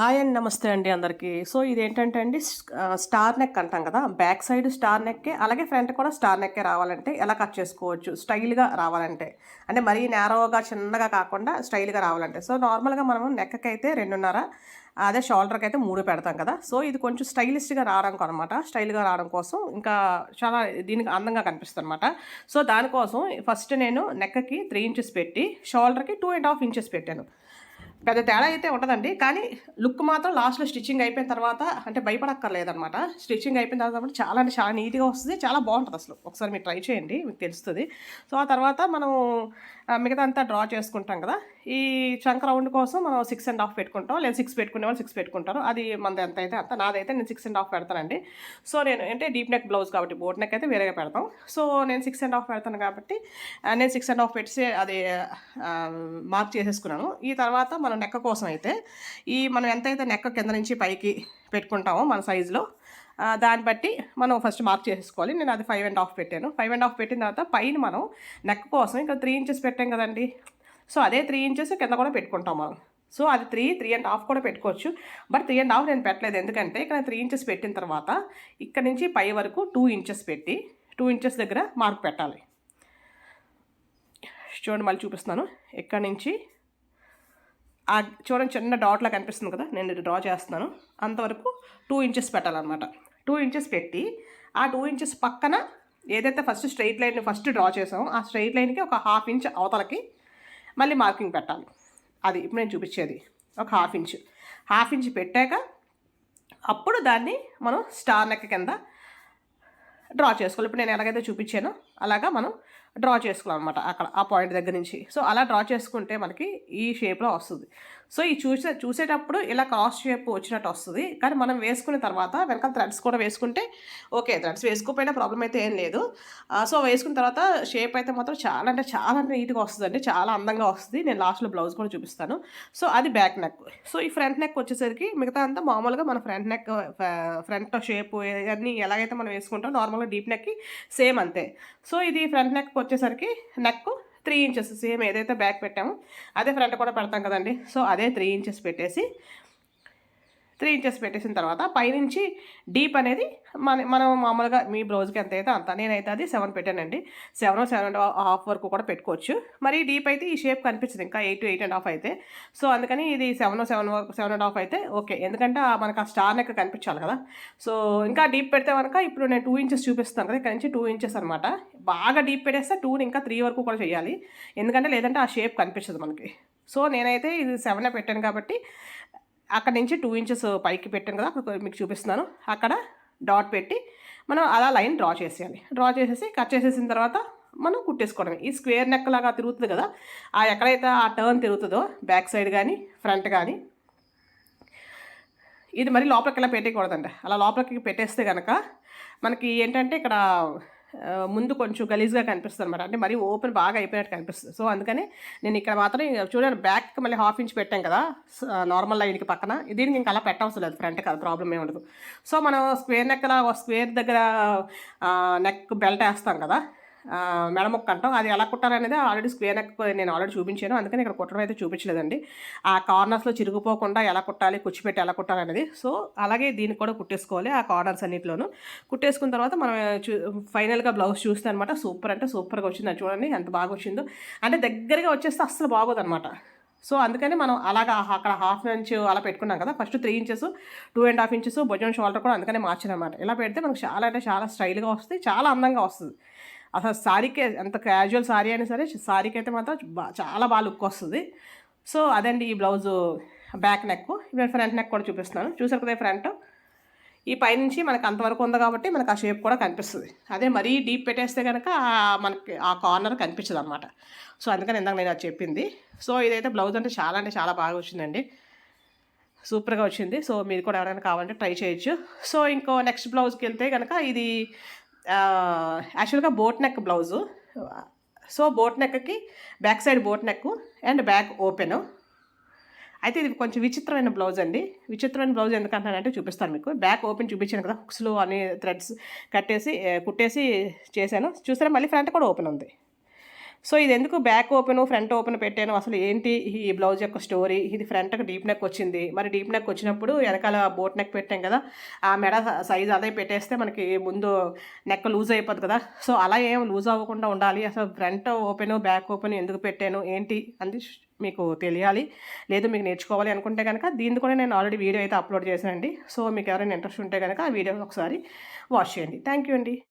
Hi అండి నమస్తే అండి అందరికీ. సో ఇది ఏంటంటే అండి స్టార్ నెక్ అంటాం కదా బ్యాక్ సైడ్ స్టార్ నెక్కే అలాగే ఫ్రంట్ కూడా స్టార్ నెక్కే రావాలంటే ఎలా కట్ చేసుకోవచ్చు? స్టైల్గా రావాలంటే. అంటే మరీ నేరోగా చిన్నగా కాకుండా స్టైల్గా రావాలంటే. సో నార్మల్గా మనం నెక్కకి అయితే రెండున్నర అదే షోల్డర్కి అయితే మూడు పెడతాం కదా. సో ఇది కొంచెం స్టైలిష్గా రావడానికి అనమాట స్టైల్గా రావడం కోసం ఇంకా చాలా దీనికి అందంగా కనిపిస్తుంది అనమాట సో దానికోసం ఫస్ట్ నేను నెక్కకి త్రీ ఇంచెస్ పెట్టి షోల్డర్కి టూ అండ్ హాఫ్ ఇంచెస్ పెట్టాను. పెద్ద తేడా అయితే ఉంటుందండి కానీ లుక్ మాత్రం లాస్ట్లో స్టిచ్చింగ్ అయిపోయిన తర్వాత అంటే భయపడక్కర్లేదనమాట స్టిచ్చింగ్ అయిపోయిన తర్వాత చాలా అంటే చాలా నీట్గా వస్తుంది. చాలా బాగుంటుంది అసలు. ఒకసారి మీరు ట్రై చేయండి మీకు తెలుస్తుంది. సో ఆ తర్వాత మనం మిగతా అంతా డ్రా చేసుకుంటాం కదా. ఈ చంక్ రౌండ్ కోసం మనం సిక్స్ అండ్ హాఫ్ పెట్టుకుంటాం. లేదా సిక్స్ పెట్టుకునే వాళ్ళు సిక్స్ పెట్టుకుంటారు. అది మనది ఎంత అయితే అంత. నాదైతే నేను సిక్స్ అండ్ హాఫ్ పెడతానండి. సో నేను అంటే డీప్ నెక్ బ్లౌజ్ కాబట్టి బోట్ నెక్ అయితే వేరేగా పెడతాం. సో నేను సిక్స్ అండ్ హాఫ్ పెడతాను కాబట్టి నేను సిక్స్ అండ్ హాఫ్ పెట్టి అది మార్క్ చేసేసుకున్నాను. ఈ తర్వాత మన నెక్క కోసం అయితే ఈ మనం ఎంతైతే నెక్క కింద నుంచి పైకి పెట్టుకుంటామో మన సైజులో దాన్ని బట్టి మనం ఫస్ట్ మార్క్ చేసేసుకోవాలి నేను అది ఫైవ్ అండ్ హాఫ్ పెట్టాను. ఫైవ్ అండ్ హాఫ్ పెట్టిన తర్వాత పైన మనం నెక్ కోసం ఇక్కడ త్రీ ఇంచెస్ పెట్టాం కదండి. సో అదే త్రీ ఇంచెస్ కింద కూడా పెట్టుకుంటాం మనం. సో అది త్రీ త్రీ అండ్ హాఫ్ కూడా పెట్టుకోవచ్చు. బట్ త్రీ అండ్ హాఫ్ నేను పెట్టలేదు. ఎందుకంటే ఇక్కడ త్రీ ఇంచెస్ పెట్టిన తర్వాత ఇక్కడ నుంచి పై వరకు టూ ఇంచెస్ పెట్టి టూ ఇంచెస్ దగ్గర మార్క్ పెట్టాలి. చూడండి మళ్ళీ చూపిస్తున్నాను. ఇక్కడ నుంచి ఆ చూడండి చిన్న డాట్లా కనిపిస్తుంది కదా నేను డ్రా చేస్తున్నాను. అంతవరకు టూ ఇంచెస్ పెట్టాలన్నమాట. టూ ఇంచెస్ పెట్టి ఆ టూ ఇంచెస్ పక్కన ఏదైతే first straight line first draw చేసామో ఆ స్ట్రైట్ లైన్కి ఒక హాఫ్ ఇంచ్ అవతలకి మళ్ళీ మార్కింగ్ పెట్టాలి. అది ఇప్పుడు నేను చూపించేది. ఒక హాఫ్ ఇంచ్ హాఫ్ ఇంచ్ పెట్టాక అప్పుడు దాన్ని మనం స్టార్ నెక్ కింద డ్రా చేసుకోవాలి. ఇప్పుడు నేను ఎలాగైతే చూపించానో అలాగా మనం డ్రా చేసుకోవాలి అనమాట అక్కడ ఆ పాయింట్ దగ్గర నుంచి. సో అలా డ్రా చేసుకుంటే మనకి ఈ షేప్లో వస్తుంది. సో ఈ చూసే చూసేటప్పుడు ఇలా క్రాస్ షేప్ వచ్చినట్టు వస్తుంది. కానీ మనం వేసుకున్న తర్వాత వెనకాల థ్రెడ్స్ కూడా వేసుకుంటే ఓకే థ్రెడ్స్ వేసుకోకపోయినా ప్రాబ్లం అయితే ఏం లేదు. సో వేసుకున్న తర్వాత షేప్ అయితే మాత్రం చాలా అంటే చాలా అంటే నీట్గా వస్తుందండి. చాలా అందంగా వస్తుంది. నేను లాస్ట్లో బ్లౌజ్ కూడా చూపిస్తాను. సో అది బ్యాక్ నెక్ సో ఈ ఫ్రంట్ నెక్ వచ్చేసరికి మిగతా అంతా మామూలుగా మన ఫ్రంట్ నెక్ ఫ్రంట్ షేప్ ఇవన్నీ ఎలాగైతే మనం వేసుకుంటాం నార్మల్గా డీప్ నెక్కి సేమ్ అంతే. సో ఇది ఫ్రంట్ నెక్ వచ్చేసరికి నెక్ త్రీ ఇంచెస్ సేమ్ ఏదైతే బ్యాక్ పెట్టామో అదే ఫ్రంట్ కూడా పెడతాం కదండి. సో అదే త్రీ ఇంచెస్ పెట్టేసి త్రీ ఇంచెస్ పెట్టేసిన తర్వాత పైనుంచి డీప్ అనేది మన మనం మామూలుగా మీ బ్లౌజ్కి ఎంత అయితే అంత నేనైతే అది సెవెన్ పెట్టానండి. సెవెన్ సెవెన్ అండ్ హాఫ్ వరకు కూడా పెట్టుకోవచ్చు. మరి డీప్ అయితే ఈ షేప్ కనిపించదు ఇంకా ఎయిట్ ఎయిట్ అండ్ హాఫ్ అయితే. సో అందుకని ఇది సెవెన్ సెవెన్ వరకు సెవెన్ అండ్ హాఫ్ అయితే ఓకే ఎందుకంటే ఆ మనకు ఆ స్టార్ నెక్ కనిపించాలి కదా. సో ఇంకా డీప్ పెడితే కనుక ఇప్పుడు నేను టూ ఇంచెస్ చూపిస్తాను కదా ఇక్కడ నుంచి టూ ఇంచెస్ అనమాట బాగా డీప్ పెట్టేస్తే టూని ఇంకా త్రీ వరకు కూడా చేయాలి. ఎందుకంటే లేదంటే ఆ షేప్ కనిపించదు మనకి. సో నేనైతే ఇది సెవెన్ పెట్టాను కాబట్టి అక్కడ నుంచి టూ ఇంచెస్ పైకి పెట్టాను కదా అక్కడ మీకు చూపిస్తున్నాను. అక్కడ డాట్ పెట్టి మనం అలా లైన్ డ్రా చేసేయాలి. డ్రా చేసేసి కట్ చేసేసిన తర్వాత మనం కుట్టేసుకోవడమే. ఈ స్క్వేర్ నెక్ లాగా తిరుగుతుంది కదా ఆ ఎక్కడైతే ఆ టర్న్ తిరుగుతుందో బ్యాక్ సైడ్ కానీ ఫ్రంట్ కానీ ఇది మరి లోపలికి ఇలా పెట్టకూడదండి? అలా లోపలికి పెట్టేస్తే కనుక మనకి ఏంటంటే ఇక్కడ ముందు కొంచెం గలీజ్గా కనిపిస్తుంది అనమాట అంటే మరీ ఓపెన్ బాగా అయిపోయినట్టు కనిపిస్తుంది. సో అందుకని నేను ఇక్కడ మాత్రం చూడండి బ్యాక్ మళ్ళీ హాఫ్ ఇంచ్ పెట్టాం కదా నార్మల్ లైన్కి పక్కన. దీనికి ఇంకా అలా పెట్టవసరం లేదు ఫ్రంట్ కదా ప్రాబ్లం ఏమి ఉండదు. సో మనం స్క్వేర్ నెక్ స్క్వేర్ దగ్గర నెక్ బెల్ట్ వేస్తాం కదా మెడమొక్క అంటాం అది ఎలా కుట్టాలనేది ఆల్రెడీ స్క్వేర్ నెక్ నేను ఆల్రెడీ చూపించాను. అందుకని ఇక్కడ కుట్టడం అయితే చూపించలేదండి. ఆ కార్నర్స్లో చిరిగిపోకుండా ఎలా కుట్టాలి కుచ్చిపెట్టి ఎలా కుట్టాలనేది. సో అలాగే దీన్ని కూడా కుట్టేసుకోవాలి ఆ కార్నర్స్ అన్నింటిలోనూ. కుట్టేసుకున్న తర్వాత మనం చూ ఫైనల్గా బ్లౌజ్ చూస్తే అనమాట సూపర్ అంటే సూపర్గా వచ్చింది. అది చూడండి ఎంత బాగా వచ్చిందో. అంటే దగ్గరగా వచ్చేస్తే అస్సలు బాగోదన్నమాట. సో అందుకని మనం అలాగా అక్కడ హాఫ్ ఇంచ్ అలా పెట్టుకున్నాం కదా. First three inches two and half inches భుజం షోల్డర్ కూడా అందుకనే మార్చాను అనమాట ఇలా పెడితే మనకు చాలా అంటే చాలా స్టైల్గా వస్తుంది చాలా అందంగా వస్తుంది. అసలు సారీకే ఎంత క్యాజువల్ సారీ అయినా సరే సారీకి అయితే మాత్రం చాలా బాగా లుక్ వస్తుంది. సో అదండి ఈ బ్లౌజు బ్యాక్ నెక్ ఇప్పుడు ఫ్రంట్ నెక్ కూడా చూపిస్తున్నాను. చూసారు కదా ఫ్రంట్ ఈ పైనుంచి మనకు అంతవరకు ఉంది కాబట్టి మనకు ఆ షేప్ కూడా కనిపిస్తుంది. అదే మరీ డీప్ పెట్టేస్తే కనుక మనకి ఆ కార్నర్ కనిపించదు అనమాట సో అందుకని ఇందాక నేను అది చెప్పింది. సో ఇదైతే బ్లౌజ్ అంటే చాలా అంటే చాలా బాగా వచ్చిందండి. సూపర్గా వచ్చింది. సో మీరు కూడా ఎవరైనా కావాలంటే ట్రై చేయొచ్చు. సో ఇంకో నెక్స్ట్ బ్లౌజ్కి వెళ్తే కనుక ఇది యాక్చువల్గా boat neck blouse so boat నెక్కి back side boat neck and back open అయితే ఇది కొంచెం విచిత్రమైన బ్లౌజ్ అండి. విచిత్రమైన బ్లౌజ్ ఎందుకంటానంటే చూపిస్తాను మీకు. బ్యాక్ ఓపెన్ చూపించాను కదా హుక్స్లో అన్ని థ్రెడ్స్ కట్టేసి కుట్టేసి చేశాను. చూసారా? మళ్ళీ ఫ్రంట్ కూడా ఓపెన్ ఉంది. సో ఇది ఎందుకు బ్యాక్ ఓపెన్ ఫ్రంట్ ఓపెన్ పెట్టాను? అసలు ఏంటి ఈ బ్లౌజ్ యొక్క స్టోరీ ఇది ఫ్రంట్కి డీప్ నెక్ వచ్చింది. మరి డీప్ నెక్ వచ్చినప్పుడు వెనకాల బోట్ నెక్ పెట్టాం కదా ఆ మెడ సైజ్ అదే పెట్టేస్తే మనకి ముందు నెక్ లూజ్ అయిపోతుంది కదా. సో అలా ఏం లూజ్ అవ్వకుండా ఉండాలి. అసలు ఫ్రంట్ ఓపెన్ బ్యాక్ ఓపెన్ ఎందుకు పెట్టాను? ఏంటి? అని మీకు తెలియాలి. లేదు మీకు నేర్చుకోవాలి అనుకుంటే కనుక దీన్ని కూడా నేను ఆల్రెడీ వీడియో అయితే అప్లోడ్ చేశానండి. సో మీకు ఎవరైనా ఇంట్రెస్ట్ ఉంటే కనుక ఆ వీడియో ఒకసారి వాచ్ చేయండి. థ్యాంక్ యూ అండి.